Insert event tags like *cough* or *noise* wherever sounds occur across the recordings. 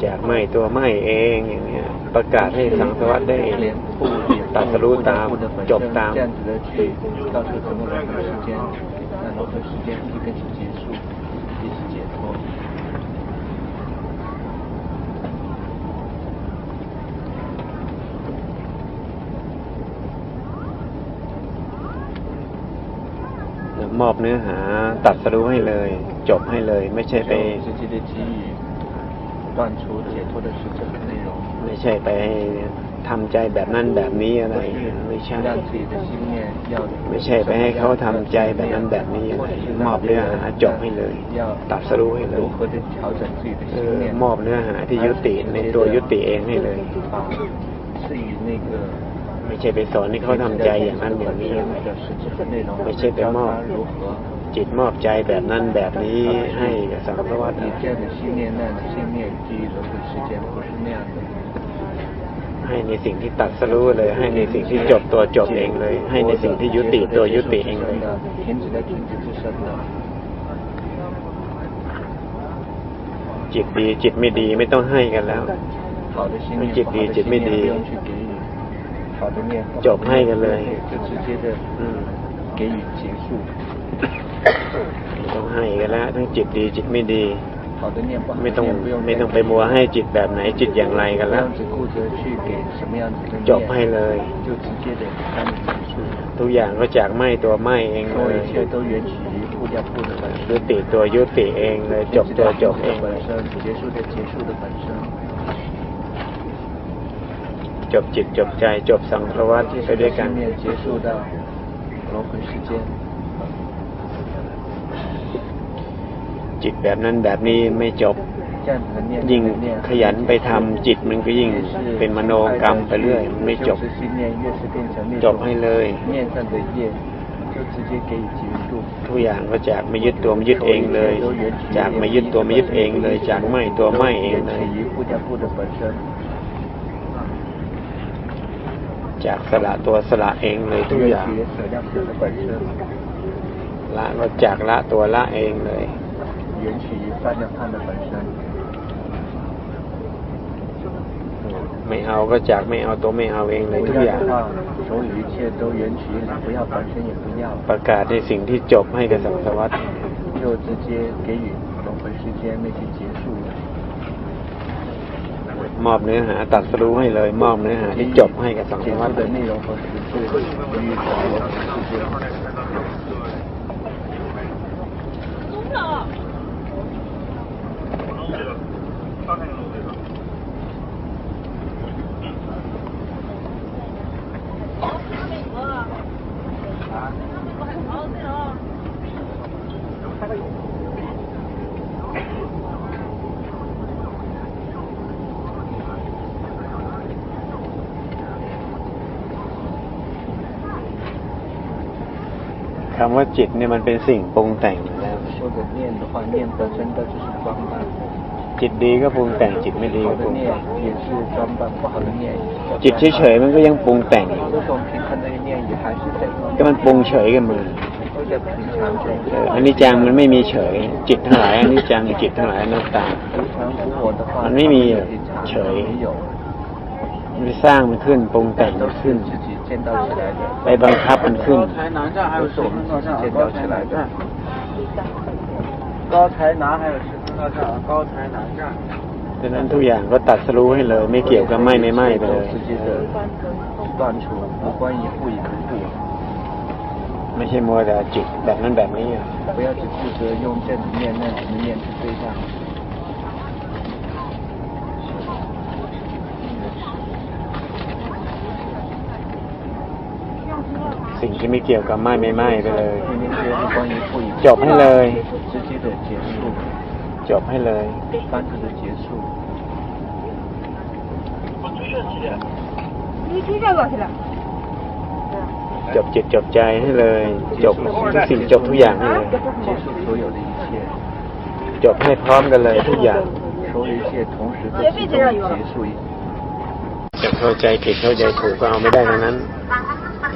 แจกไม่ตัวไม่เองอย่างเงี้ย ประกาศให้สังสวัสดได้ตัดสรู้ตามจบตามมอบเนื้อหาตัดสรู้ให้เลย จบให้เลย ไม่ใช่ไป 断除解脱的是这个内容， ไม่ใช่ไปทำใจแบบนั้นแบบนี้อะไร ไม่ใช่ 让自己的心念要 ไม่ใช่ไปให้เขาทำใจแบบนั้นแบบนี้อะไรมอบเนื้อหาจบให้เลย 要 ตัดสรู้ให้เลย 如何的调整自己的 เอ 心 อ 念， มอบเนื้อหาที่ยุติในตัวยุติเองให้เลย 把是以那个 ไม่ใช่ไปสอนให้เขาทำใจอย่างนั้นอย่างนี้อะไร 的实质的内容， ไม่ใช่ไปมอบ 教他如何 จิตมอบใจแบบนั้นแบบนี้ให้กับสังสารวัฏให้ในสิ่งที่ตัดสรู้เลย ให้ในสิ่งที่จบตัวจบเองเลย ให้ในสิ่งที่ยุติตัวยุติเองเลยจิตดีจิตไม่ดีไม่ต้องให้กันแล้วไม่จิตดีจิตไม่ดีจบให้กันเลยอืม ต้องให้กันแล้วทั้งจิตดีจิตไม่ดี ไม่ต้องไม่ต้องไปมัวให้จิตแบบไหนจิตอย่างไรกันแล้วจบให้เลยทุกอย่างก็จากไม่ตัวไม่เองเลยยุติตัวยุติเองเลยจบตัวจบเองจบจิตจบใจจบสังขารวัฏที่ไปด้วยกัน จิตแบบนั้นแบบนี้ไม่จบ ยิ่งขยันไปทำจิตมันก็ยิ่งเป็นมโนกรรมไปเรื่อยไม่จบ จบให้เลยทุกอย่างก็จากไม่ยึดตัวมายึดเองเลย จากไม่ยึดตัวมายึดเองเลย จากไม่ตัวไม่เองเลยจากสละตัวสละเองเลยทุกอย่างละก็จากละตัวละเองเลย 源起于放掉它的本身。 ไม่เอาก็จากไม่เอาตัวไม่เอาเองเลย 不 ทุก 要 อย่าง 的话，所有一切都源起于不要本身也不要， ประกาศในสิ่งที่จบให้กับสังสารวัต 就直接给予轮回时间那些结束了。 มอบเนื้อหาตัดสรู้ให้เลย มอบเนื้อหาที่จบให้กับสัง 结 สารวัต คำว่าจิตเนี่ยมันเป็นสิ่งปรุงแต่งนะจิตดีก็ปรุงแต่งจิตไม่ดีก็ปรุงแต่งจิตเฉยๆมันก็ยังปรุงแต่งก็มันปรุงเฉยกันมืออันนี้จังมันไม่มีเฉย จิตทั้งหลายอันนี้จังจิตทั้งหลายนัตตางมันไม่มีเฉยมันสร้างมันขึ้นปรุงแต่งมันขึ้น 自己建造起来的， ไปบังคับมันขึ้น 都是我们自己建造起来的。高台南还有十分到站，高台南站。 ดังนั้นทุกอย่างก็ตัดสรู้ให้เลย ไม่เกี่ยวกับไม่ไม่ไม่ไปเลย 直接的断除，无关于不与不不， ไม่ใช่มัวแต่จิตแบบนั้นแบบนี้ 不要只顾着用这种念那种念去对象。 สิ่งที่ไม่เกี่ยวกับไม้ไม่ไม้ไปเลย จบให้เลย จบให้เลยจบจิตจบใจให้เลย จบสิ่งจบทุกอย่างให้เลยจบให้พร้อมกันเลยทุกอย่างจะเข้าใจผิดเข้าใจถูกก็เอาไม่ได้ทั้งนั้น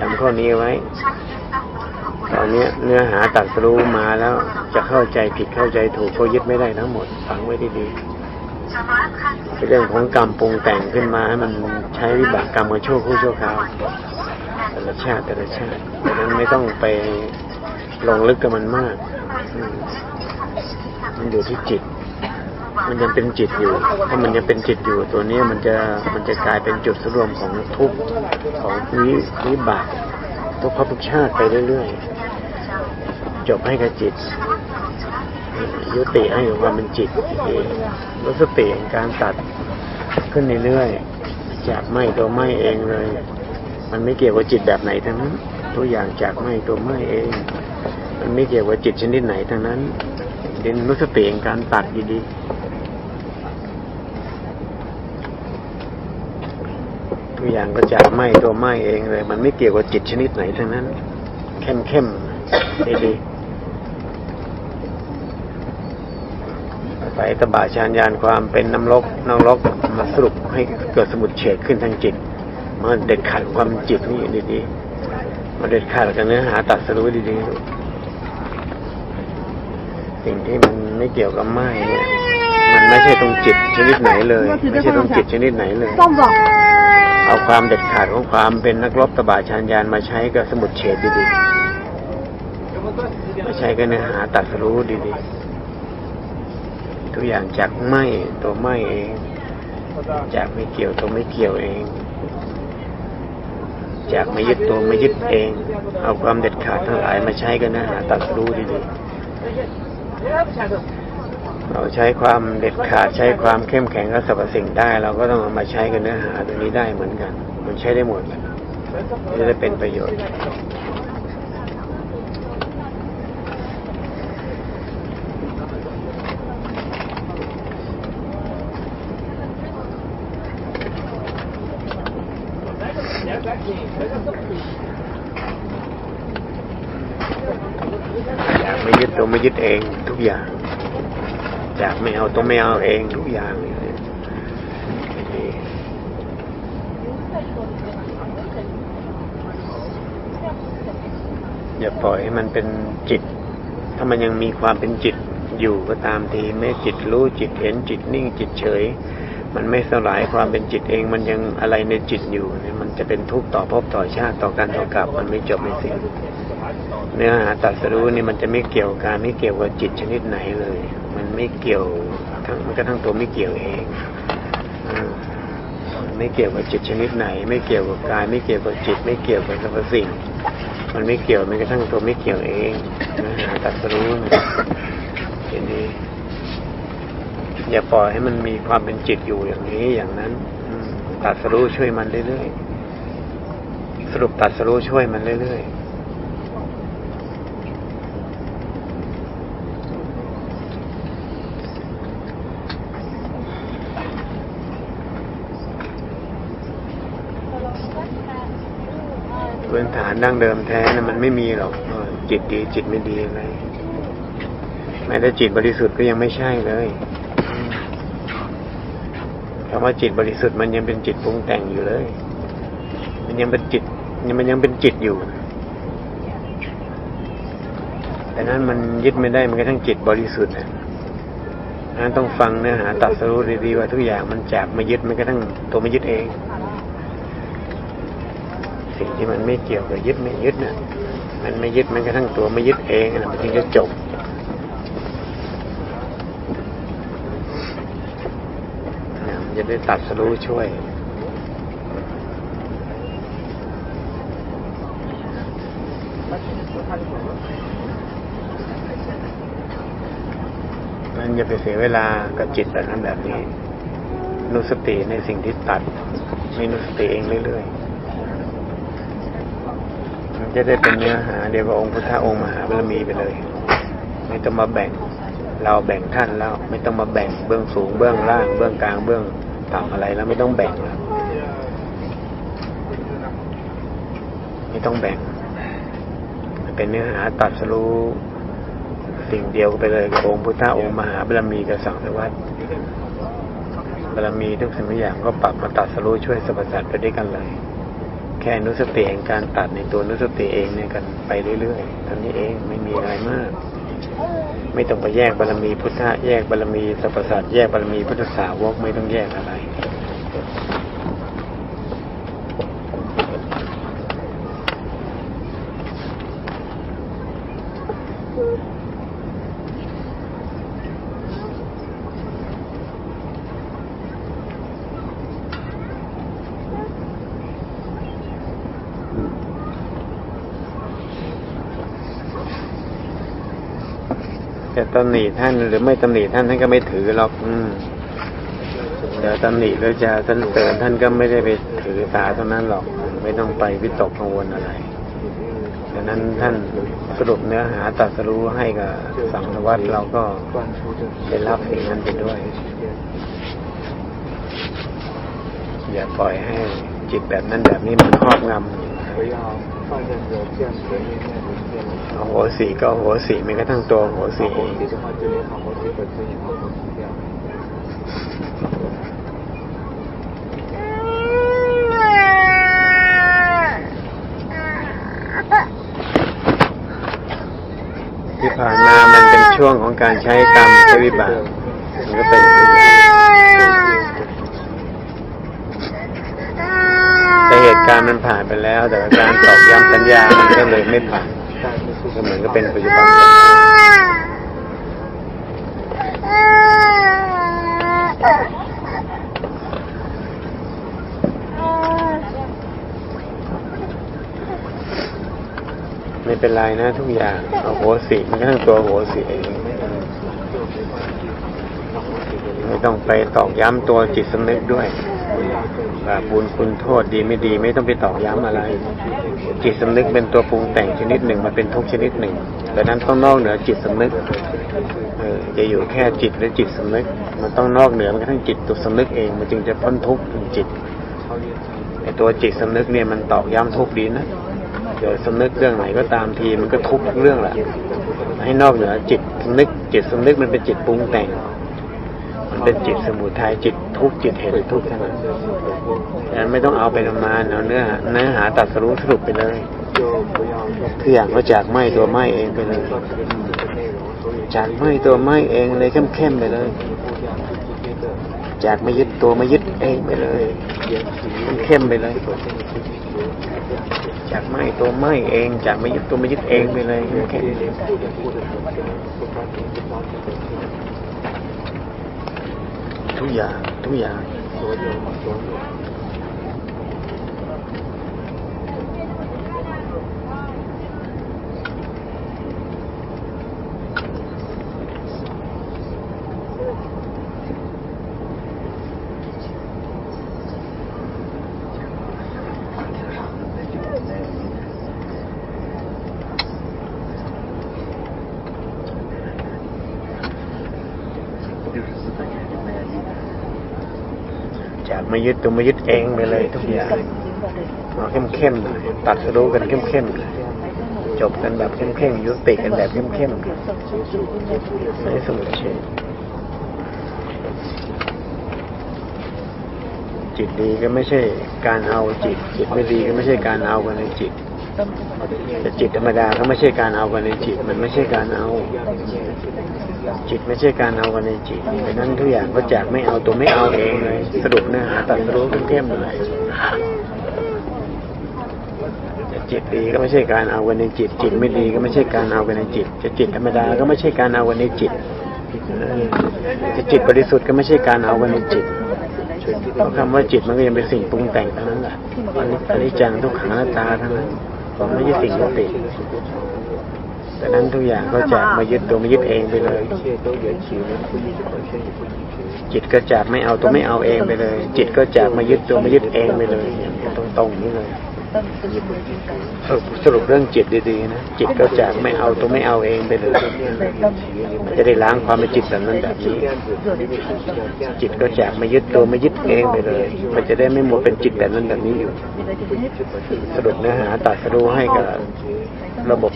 จำข้อนี้ไว้ ตอนเนี้ยเนื้อหาตัดสรู้มาแล้วจะเข้าใจผิดเข้าใจถูกก็ยึดไม่ได้ทั้งหมดฟังไว้ดีๆเป็นเรื่องของกรรมปรุงแต่งขึ้นมาให้มันใช้วิบากกรรมมาชั่วครู่ชั่วคราวแต่ละชาติแต่ละชาติดังนั้นไม่ต้องไปลงลึกกับมันมากอืมมันอยู่ที่จิต มันยังเป็นจิตอยู่ ถ้ามันยังเป็นจิตอยู่ ตัวนี้มันจะมันจะกลายเป็นจุดสรวมของทุกของวิวิบากทุกภพทุกชาติไปเรื่อยๆจบให้กับจิต ยุติให้กับความเป็นจิตเองรู้สติแห่งการตัดขึ้นเรื่อยๆจากไม่ตัวไม่เองเลย มันไม่เกี่ยวกับจิตแบบไหนทั้งนั้นตัวอย่างจากไม่ตัวไม่เอง มันไม่เกี่ยวกับจิตชนิดไหนทั้งนั้นเรียนรู้สติแห่งการตัดดีๆตัว อย่างก็จากไม่ตัวไหมเองเลย มันไม่เกี่ยวกับจิตชนิดไหนทั้งนั้น เข้มเข้มๆดีๆไปตบะชานยานความเป็นน้ำลกน้ำลกมาสรุปให้เกิดสมุดเฉดขึ้นทางจิตมาเด็ดขาดความจิตนี่ดีๆมาเด็ดขาดกับเนื้อหาตัดสรู้ดีๆสิ่งที่มันไม่เกี่ยวกับไม้เนี่ยมันไม่ใช่ตรงจิตชนิดไหนเลย ไม่ใช่ตรงจิตชนิดไหนเลย？ เอาความเด็ดขาดของความเป็นนักรบตบะชานยานมาใช้กับสมุดเฉดดีๆมาใช้กับเนื้อหาตัดสรู้ดีๆตัวอย่างจากไม่ตัวไม่เอง จากไม่เกี่ยวตัวไม่เกี่ยวเอง จากไม่ยึดตัวไม่ยึดเอง เอาความเด็ดขาดทั้งหลายมาใช้กันนะหาตัดรู้ดีๆ เราใช้ความเด็ดขาดใช้ความเข้มแข็งกับสรรพสิ่งได้ เราก็ต้องเอามาใช้กันเนื้อหาตัวนี้ได้เหมือนกัน มันใช้ได้หมดแหละจะได้เป็นประโยชน์จากไม่ยึดตัวไม่ยึดเองทุกอย่าง จากไม่เอาตัวไม่เอาเองทุกอย่างอย่าปล่อยให้มันเป็นจิต ถ้ามันยังมีความเป็นจิตอยู่ก็ตามทีแม้จิตรู้จิตเห็นจิตนิ่งจิตเฉย มันไม่สลายความเป็นจิตเอง มันยังอะไรในจิตอยู่เนี่ยมันจะเป็นทุกข์ต่อภพต่อชาติต่อการต่อกลับมันไม่จบไม่สิ้นเนื้อหาตัดสรู้นี่มันจะไม่เกี่ยวกับการไม่เกี่ยวกับจิตชนิดไหนเลย ไม่เกี่ยวทั้งมันก็ทั้งตัวไม่เกี่ยวเองอไม่เกี่ยวกับจิตชนิดไหน ไม่เกี่ยวกับกาย ไม่เกี่ยวกับจิต ไม่เกี่ยวกับสรรพสิ่ง มันไม่เกี่ยวแม้กระทั่งตัวไม่เกี่ยวเองตัดสรู้นะเห็นดีอย่าปล่อยให้มันมีความเป็นจิตอยู่อย่างนี้อย่างนั้นอืตัดสรู้ช่วยมันเรื่อยๆสรุปตัดสรู้ช่วยมันเรื่อยๆ พื้นฐานดั้งเดิมแท้นะมันไม่มีหรอกจิตดีจิตไม่ดีอะไรแม้แต่จิตบริสุทธิ์ก็ยังไม่ใช่เลยคำว่าจิตบริสุทธิ์มันยังเป็นจิตปรุงแต่งอยู่เลย มันยังเป็นจิตมันยังเป็นจิตอยู่ แต่นั้นมันยึดไม่ได้มันก็ทั้งจิตบริสุทธิ์นะนั้นต้องฟังเนื้อหาตัดสรู้ดีๆว่าทุกอย่างมันจากมายึดมันก็ทั้งตัวม่ยึดเอง สิ่งที่มันไม่เกี่ยวกับยึดไม่ยึดน่ะมันไม่ยึดมันกระทั่งตัวไม่ยึดเองนะมันจึงจะจบนะมันจะได้ตัดสรู้ช่วยมันอย่าไปเสียเวลากับจิตแบบนั้นแบบนี้นุสติในสิ่งที่ตัดมีนุสติเองเรื่อยๆ จะได้เป็นเนื้อหาเดียวกับองค์พุทธองค์มหาบารมีไปเลย ไม่ต้องมาแบ่ง เราแบ่งท่านแล้ว ไม่ต้องมาแบ่งเบื้องสูงเบื้องล่าง เบื้องกลางเบื้องต่ำอะไรแล้วไม่ต้องแบ่งแล้วไม่ต้องแบ่งเป็นเนื้อหาตัดสรู้สิ่งเดียวไปเลยกับองค์พุทธองค์มหาบารมีกับสังสวัตรบารมีทุกสิ่งทุกอย่างก็ปรับมาตัดสรู้ช่วยสรรพสัตว์ไปด้วยกันเลย แค่นุสติเองการตัดในตัวนุสติเองเนี่ยกันไปเรื่อยๆทำนี้เองไม่มีอะไรมาก ไม่ต้องไปแยกบารมีพุทธะแยกบารมีสัพพสัตแยกบารมีพุทธสาวกไม่ต้องแยกอะไร ตํหนิท่านหรือไม่ตำหนิท่านท่านก็ไม่ถือหรอกดี๋ยวตำหนิแล้วจะท่านเตือนท่านก็ไม่ได้ไปถือสาตรงนั้นหรอก ไม่ต้องไปวิตกกังวลอะไรดังนั้นท่านสรุปเนื้อหาตัดสรู้ให้กับสังฆวัตรเราก็ได้รับสิ่งนั้นไปด้วย อย่าปล่อยให้จิตแบบนั้นแบบนี้มันครอบงำ โหสีก็โหสีแม้กระทั่งตัวโหสีที่ผ่านมามันเป็นช่วงของการใช้กรรมใช้วิบากมันก็เป็นอย่าง การมันผ่านไปแล้ว แต่การตอกย้ำสัญญา มันก็เลยไม่ผ่านก็เหมือนก็เป็นปัจจุบันไม่เป็นไรนะทุกอย่างเอาโหสิมันก็ต้องตัวโหสิเองไม่ต้องไปตอกย้ำตัวจิตสำนึกด้วย บาปบุญคุณโทษดีไม่ดีไม่ต้องไปตอกย้ำอะไร จิตสำนึกเป็นตัวปรุงแต่งชนิดหนึ่งมันเป็นทุกชนิดหนึ่งดังนั้นต้องนอกเหนือจิตสำนึกเออจะอยู่แค่จิตหรือจิตสำนึก มันต้องนอกเหนือมันกระทั่งจิตตัวสำนึกเอง มันจึงจะพ้นทุกข์ถึงจิตไอตัวจิตสำนึกเนี่ยมันตอกย้ำทุกข์ดีนะเดี๋ยวสำนึกเรื่องไหนก็ตามทีมันก็ทุกข์เรื่องแหละให้นอกเหนือจิตสำนึก จิตสำนึกมันเป็นจิตปรุงแต่ง เป็นจิตสมุทัยจิตทุกจิตเห็นทุกใช่ไหมดังนั้นไม่ต้องเอาไปทำมานเอาเนื้อเนื้อหาตัดสรุปสรุปไปเลยคืออย่างก็จากไหมตัวไหมเองไปเลย จากไหมตัวไหมเองเลยเข้มเข้มไปเลย จากไม่ยึดตัวไม่ยึดเองไปเลยเข้มไปเลย จากไหมตัวไหมเอง จากไม่ยึดตัวไม่ยึดเองไปเลยเข้ม ๆทุกอย่างทุ ไม่ยึดตัวไม่ยึดเองไปเลยทุกอย่างเอาเข้มเข้มๆเลยตัดสรู้กันเข้มเข้มๆเลยจบกันแบบเข้มเข้มๆยุติกันแบบเข้มเข้มๆไม่สมุทเฉดจิตดีก็ไม่ใช่การเอาจิต จิตไม่ดีก็ไม่ใช่การเอากันในจิต แต่จิตธรรมดาก็ไม่ใช่การเอากันในจิต มันไม่ใช่การเอา จิตไม่ใช่การเอากันในจิตดังนั้นทุกอย่างก็จากไม่เอาตัวไม่เอาเองเลยสรุปเนื้อหาตัดรู้เข้มๆเลยจะจิตดีก็ไม่ใช่การเอากันในจิต จิตไม่ดีก็ไม่ใช่การเอากันในจิต จะจิตธรรมดาก็ไม่ใช่การเอากันในจิตจะจิตบริสุทธิ์ก็ไม่ใช่การเอากันในจิตเพราะคำว่าจิตมันก็ยังเป็นสิ่งปรุงแต่งทั้งนั้นแหละอันนี้จังทุกขังอนัตตาทั้งนั้น ผมไม่ยึดสิ่งที่ติดแต่นั้นทุกอย่างก็จะมายึดตัวมายึดเองไปเลย จิตก็จะไม่เอาตัวไม่เอาเองไปเลย จิตก็จะมายึดตัวมายึดเองไปเลยตรงๆนี้เลย สรุปสรุปเรื่องจิตดีๆนะจิตก็จะไม่เอาตัวไม่เอาเองไปเลยมันจะได้ล้างความเป็นจิตแบบนั้นแบบนี้จิตก็จะไม่ยึดตัวไม่ยึดเองไปเลย มันจะได้ไม่หมดเป็นจิตแบบนั้นแบบนี้อยู่ สรุปเนื้อหาตัดรู้ให้กับระบบ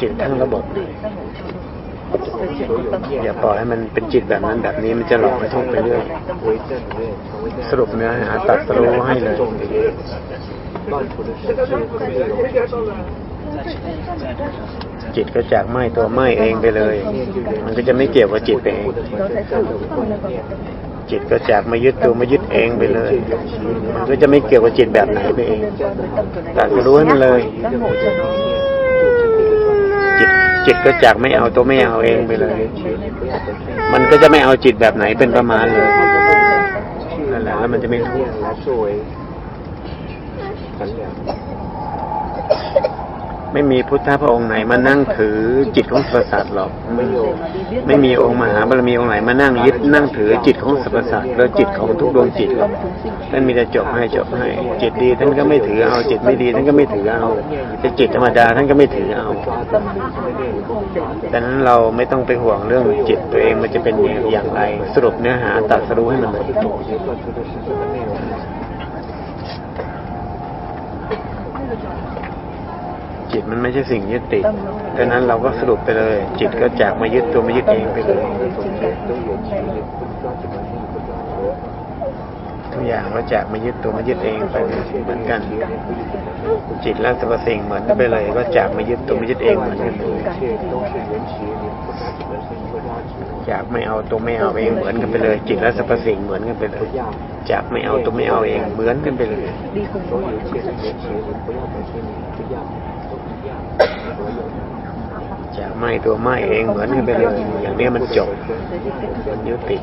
จิตทั้งระบบ อย่าปล่อยให้มันเป็นจิตแบบนั้นแบบนี้มันจะหลอกไปท่องไปเรื่อยสรุปเนื้อหาตัดสรู้ให้เลยจิตก็จากไหมตัวไหมเองไปเลย มันก็จะไม่เกี่ยวกับจิตเองจิตก็จากมายึดตัวมายึดเองไปเลย มันก็จะไม่เกี่ยวกับจิตแบบไหนไปเองแต่จะรู้ให้มันเลยิตก็จากไม่เอาตัวไม่เอาเองไปเลย มันก็จะไม่เอาจิตแบบไหนเป็นประมาณเลยนั่นแหละแล้วมันจะไม่ทุกข์ ไม่มีพุทธพระองค์ไหนมานั่งถือจิตของสรรพสัตว์หรอก没有ไม่มีองค์มหาบารมีองค์ไหนมานั่งยึดนั่งถือจิตของสรรพสัตว์แล้วจิตของทุกดวงจิตหรอกท่านมีแต่จบให้จบให้ จิตดีท่านก็ไม่ถือเอาจิตไม่ดีท่านก็ไม่ถือเอาแต่จิตธรรมดาท่านก็ไม่ถือเอาดังนั้นเราไม่ต้องไปห่วงเรื่องจิตตัวเองมันจะเป็นอย่างไร สรุปเนื้อหาตัดสรู้ให้มันหมด จิตมันไม่ใช่สิ่งยึดติดดังนั้นเราก็สรุปไปเลย จิตก็จากมายึดตัวมายึดเองไปเลยทุกอย่างก็าจากมายึดตัวมายึดเองไปเหมือนกัน จิตและสรรพสิ่งเหมือนกันไปเลยก็จากมายึดตัวมายึดเองเหมือนกันจากไม่เอาตัวไม่เอาเองเหมือนกันไปเลย จิตและสรรพสิ่งเหมือนกันไปเลยจากไม่เอาตัวไม่เอาเองเหมือนกันไปเลย อย่ไหม้ตัวไหม้เองเหมือนกันไปเลยอย่างนี้มันจบ มันยุติ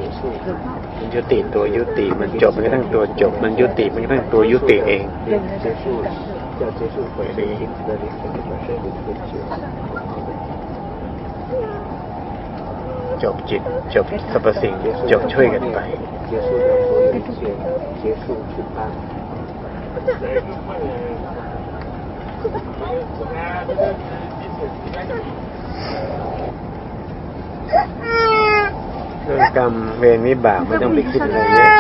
มันยุติตัวยุติ มันจบมันก็ทั้งตัวจบ มันยุติมันก็ทั้งตัวยุติเองจบจิต จบสรรพสิ่งจบช่วยกันไป เรื่องกรรมเวรวิบากไม่ต้องไปคิดอะไรเยอะ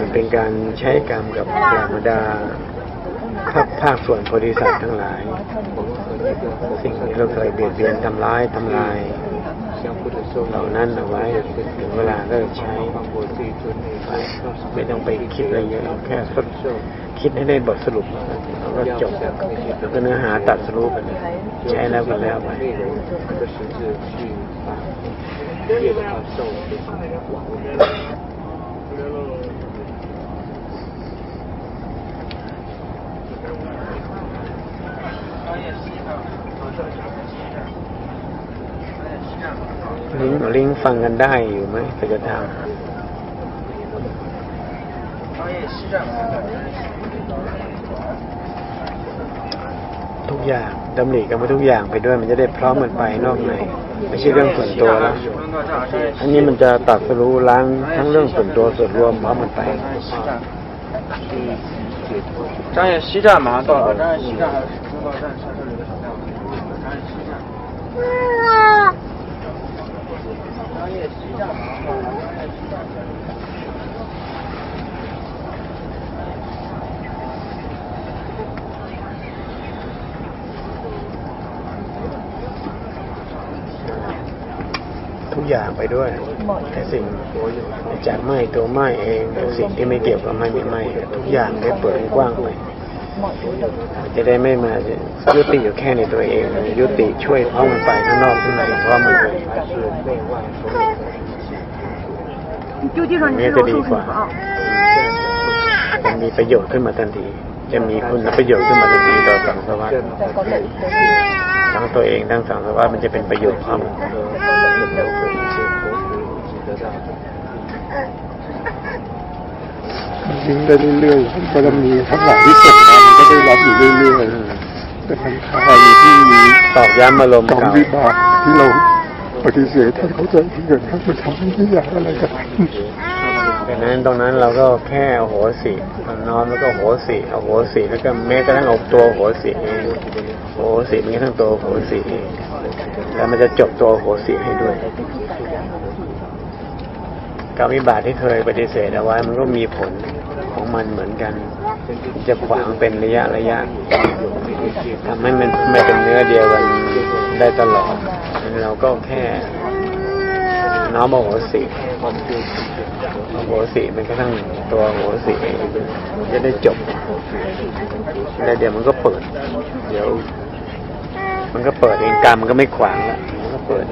มันเป็นการใช้กรรมกับธรรมดาภาคภาคส่วนบริษัททั้งหลาย สิ่งที่เราเคยเบียดเบียนทำร้ายทำลายเหล่านั้นเอาไว้ถึงเวลาก็ใช้ไม่ต้องไปคิดอะไรเยอะแค่ส คิดให้ได้บทสรุปก็จบแล้วก็เนื้อหาตัดสรุปใช้แล้วก็แล้วไปลิงลิงฟังกันได้อยู่ไหมแต่จะทำ ทุกอย่างดำริกันมาทุกอย่างไปด้วย มันจะได้พร้อมกันไปนอกในไม่ใช่เรื่องส่วนตัวแล้ว อันนี้มันจะตัดสรู้ล้างทั้งเรื่องส่วนตัวส่วนรวมพร้อมกันไป 张掖西站马上到了，张掖西站还有中道站下车有个小站，张掖西站。张掖西站马上到了，张掖西站 อย่างไปด้วยแต่สิ่งจากไม้ตัวไม้เองสิ่งที่ไม่เกี่ยวกับไหม้ไม่ไม้ทุกอย่างได้เปิดกว้างไปจะได้ไม่มายุติอยู่แค่ในตัวเอง ยุติช่วยพ้องมันไปข้างนอกข้างในพร้อมมันนี่จะดีกว่าจะมีประโยชน์ขึ้นมาทันที จะมีคุณประโยชน์ขึ้นมาทันทีต่อสังสารทั้งตัวเองทั้งสังสารมันจะเป็นประโยชน์พร้อม กันยิงได้เรื่อยๆบารมีทั้งหลายที่ส่งมามันก็ได้รับอยู่เรื่อยๆแต่ทั้งทานที่มีตอกย้ำอารมณ์กรรมวิบากที่เราปฏิเสธท่านเขาใจที่เกิดขึ้นมันทำให้ไม่อยากอะไรกันดังนั้นตรงนั้นเราก็แค่โหสินนอนแล้วก็โหสิเอาโหสิแล้วก็แม้กระทั่งเอาตัวโหสิเองโหสิมันก็ทั้งตัวโหสิเอง แล้วมันจะจบตัวโหสิให้ด้วยกรรมวิบากที่เคยปฏิเสธเอาไว้มันก็มีผลของมันเหมือนกัน จะขวางเป็นระยะระยะทำให้มันไม่เป็นเนื้อเดียวกันได้ตลอด เราก็แค่น้อมโหสิโมโหสิมันก็ทั้งตัวโหสิเองมันจะได้จบแล้วเดี๋ยวมันก็เปิด เดี๋ยว มันก็เปิดเองกรรมมันก็ไม่ขวางแล้วมันก็เปิด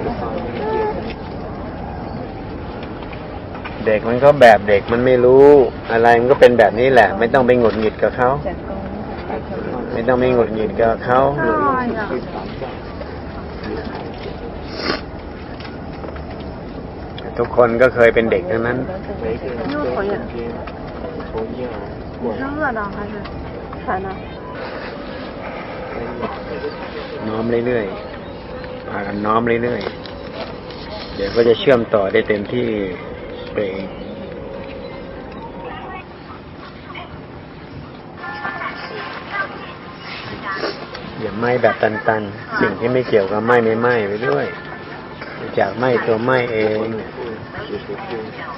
เด็กมันก็แบบเด็กมันไม่รู้อะไรมันก็เป็นแบบนี้แหละ ไม่ต้องไปหงุดหงิดกับเขาไม่ต้องไปหงุดหงิดกับเขาทุกคนก็เคยเป็นเด็กทั้งนั้น 又讨厌。你是饿的还是馋的？ น้อมเรื่อยๆพากันน้อมเรื่อยๆ เดี๋ยวก็จะเชื่อมต่อได้เต็มที่ไปเองอย่าไหม้แบบตันๆ สิ่งที่ไม่เกี่ยวกับไหม้ไม่ไหม้ไปด้วย จากไหม้ตัวไหม้เอง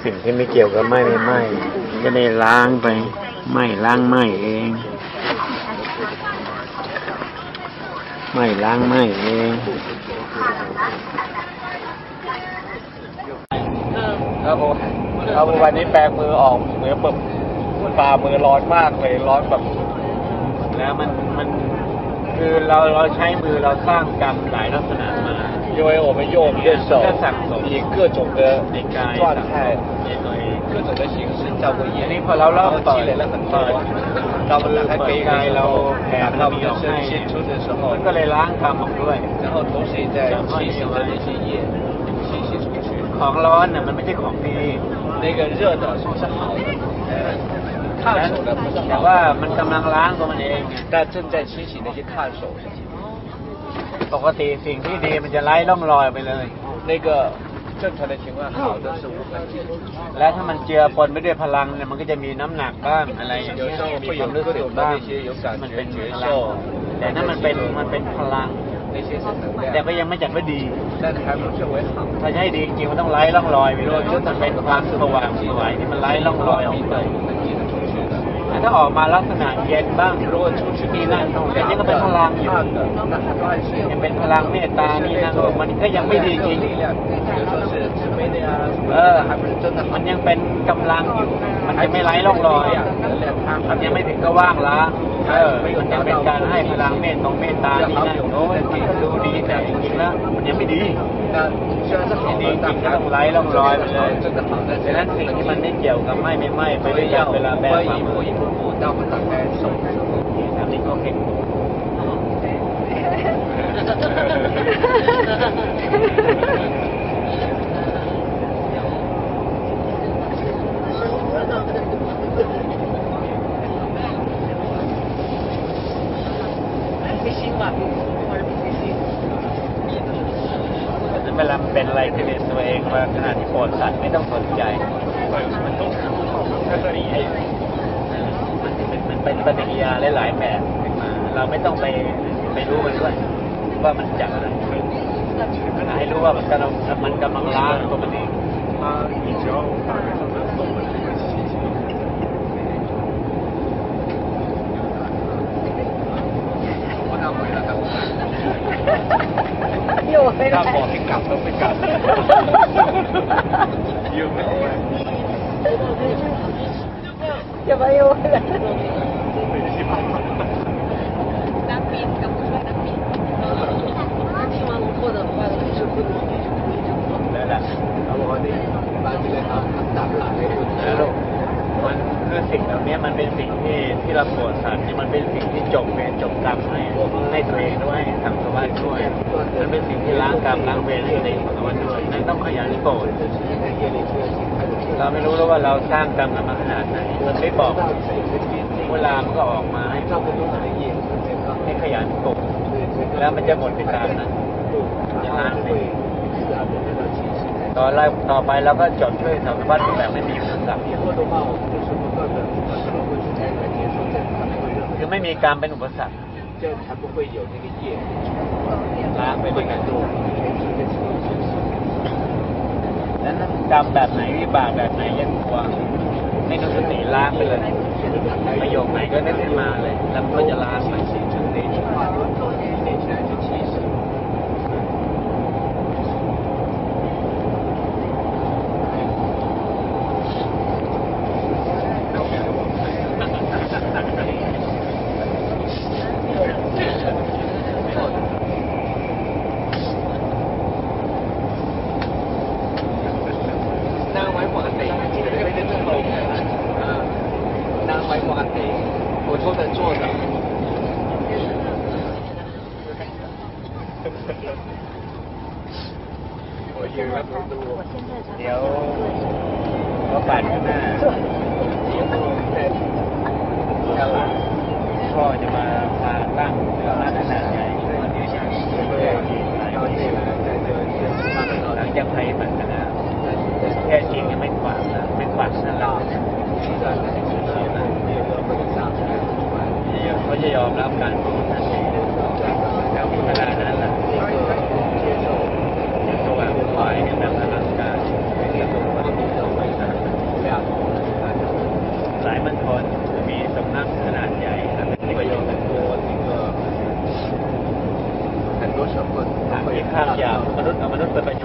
สิ่งที่ไม่เกี่ยวกับไหม้ไม่ไหม้ก็ได้ล้างไปไหม้ล้างไหม้เอง ไม่ล้างไม่เอง ครับผมครับผมวันนี้แปลงมือออกเหมือนแบบฝ่ามือร้อนมากเลยร้อนแบบ แล้วมันมันคือเราเราใช้มือเราสร้างกรรมหลายลักษณะมา 因为我们用我们的手以各种的状态、各种的形式造过业， นี่พอเราเริ่ม 然后 เปิด 积累了很多 เปิด。当我们打开杯 กาย 盖， เราแผ่ 打 บา 开 ร 我 มี 们 ออก 的 ให้ 身献出的时候 มัน，ก็เลยล้างกรรมออกด้วย 然后同时也在清洗的那些业清洗出去。 ของร้อนเนี่ยมันไม่ใช่ของดี 那个热的是不是好的？呃，烫手的不是 แต่ 好 ว่า 的， มันกำลังล้างตัวมันเองไง 但正在清洗那些烫手的。 ปกติสิ่งที่ดีมันจะไล่ร่องรอยไปเลย 那个 และถ้ามันเจือปนไปด้พลังเนี่ยมันก็จะมีน้ำหนักบ้างอะไรอย่างเงี้ยมีความรู้สึกบ้างมันเป็นพลังแต่นั่นมันเป็นมันเป็นพลัง แต่ก็ยังไม่จัดว่าดี ถ้าจะให้ดีจริงมันต้องไล่ล่องรอยไปด้วยมันเป็นความสว่างสวยที่มันไล่ล่องรอยออกไป ถ้าออกมาลักษณะเย็นบ้างรู้ชุดชุดนี้นั่นแต่นี่ก็เป็นพลังอยู่ยังเป็นพลังเมตตานี่นั่นมันก็ยังไม่ดีจริงเออมันยังเป็นกำลังอยู่ มันยังไม่ไร้ร่องรอยมันยังไม่ถึงก็ว่างละ เออมันเป็นการให้พลังเมตตงเมตตานี่นะโน้นดูดีแต่จริงๆแล้วมันยังไม่ดีไม่ดีจริงก็ต้องไล่ต้องลอยไปเลยดังนั้นสิ่งที่มันไม่เกี่ยวกับไม่ไม่ไม่ไปเรื่อยเวลาแบลความหมายทำนี่ก็เก่ง เวลาเป็นอะไรขึ้นในตัวเองมาขนาดที่ปวดสัตว์ไม่ต้องสนใจมันต้องมันเป็นมันเป็นปฏิกิริยาหลายๆแบบขึ้นมาเราไม่ต้องไปไปรู้มันด้วยว่ามันจากอะไรให้รู้ว่ามันกำลังมันกำลังล้างตัวมั *laughs* 又回来。我没干，我没干。有没有？又没有回来。来。来，那我给你把这个糖打出来。 สิ่งเหล่านี้มันเป็นสิ่งที่ที่เราปวดสัตว์นี่มันเป็นสิ่งที่จบเวรจบกรรมให้ให้ตัวเองด้วยทำตัวบ้านด้วยมันเป็นสิ่งที่ล้างกรรมล้างเวรให้ตัวเองของตัวด้วยนั่นต้องขยันโกรธเราไม่รู้แล้วว่าเราสร้างกรรมกันมาขนาดไหนมันไม่บอกเวลามันก็ออกมาให้ให้ขยันโกรธแล้วมันจะหมดไปตามนั้นมันจะล้างไปต่อไล่ต่อไปเราก็จดช่วยสัมพันธ์แบบไม่มีอุปสรรค คือไม่มีการเป็นอุปสรรค 这样才不会有那个业 ล้างไปด้วยกัน 全世界所有事情。 นั้นกรรมแบบไหนวิบากแบบไหนยังกลัวไม่ต้องสติล้างไปเลยประโยคไหนก็นึกขึ้นมาเลย แล้วมันก็จะล้างไป 形成哪 ภัยมันนะแค่จริงยังไม่ขวางนะไม่ขวางนะเราเขาจะยอมรับการพูดนั่นเองแล้วเวลานั้นล่ะที่ตัวควายเนี่ยนำมาลังการที่ตัวควายที่ตัวไปนะหลายมันคนมีสำนักขนาดใหญ่เป็นประโยชน์เป็นตัวที่ก็ท่านรู้สึกว่ามีข้าวยาวมนุษย์มนุษย์เป็นประโย